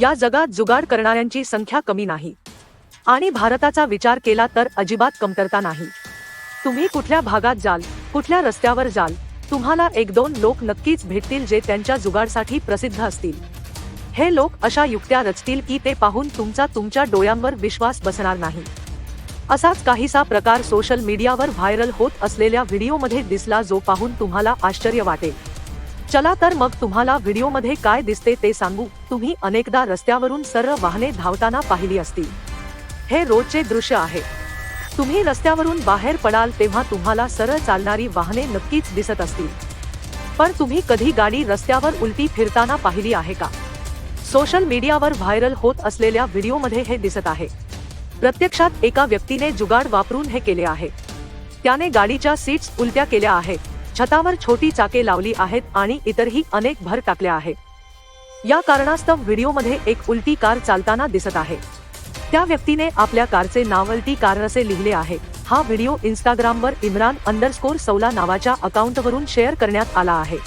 या जगात जुगाड करणाऱ्यांची संख्या कमी नाही. आणि भारताचा विचार केला तर अजिबात कमतरता नाही. तुम्ही कुठल्या भागात जाल कुठल्या रस्त्यावर जाल तुम्हाला एक दोन लोक नक्कीच भेटतील जे त्यांच्या जुगाडसाठी प्रसिद्ध असतील. हे लोक अशा युक्त्या रचतील की ते पाहून तुमचा तुमच्या डोळ्यांवर विश्वास बसणार नाही. असाच काहीसा प्रकार सोशल मीडियावर व्हायरल होत असलेल्या व्हिडिओमध्ये दिसला जो पाहून तुम्हाला आश्चर्य वाटेल. चला तर मग तुम्हाला व्हिडिओमध्ये काय दिसते ते सांगू. तुम्ही अनेकदा रस्त्यावरून सर्व वाहने धावताना पाहिली असतील. हे रोजचे दृश्य आहे. तुम्ही रस्त्यावरून बाहेर पडाल तेव्हा तुम्हाला सरळ चालणारी वाहने नक्कीच दिसत असतील. पण तुम्ही कधी गाडी रस्त्यावर उलटी फिरताना पाहिली आहे का? सोशल मीडियावर व्हायरल होत असलेल्या व्हिडिओमध्ये हे दिसत आहे. प्रत्यक्षात एका व्यक्तीने जुगाड वापरून हे केले आहे. त्याने गाडीच्या सीट्स उलट्या केल्या आहेत. छतावर छोटी चाके लावली आहेत आणि इतरही अनेक भर टाकल्या आहेत या कारणास्तव व्हिडिओमध्ये एक उलटी कार चालताना दिसत आहे. त्या व्यक्तीने आपल्या कारचे नाव अल्टी कार असे लिहिले आहे. हा व्हिडिओ इंस्टाग्रामवर इम्रान अंडरस्कोर सौला नावाच्या अकाउंटवरून शेअर करण्यात आला आहे.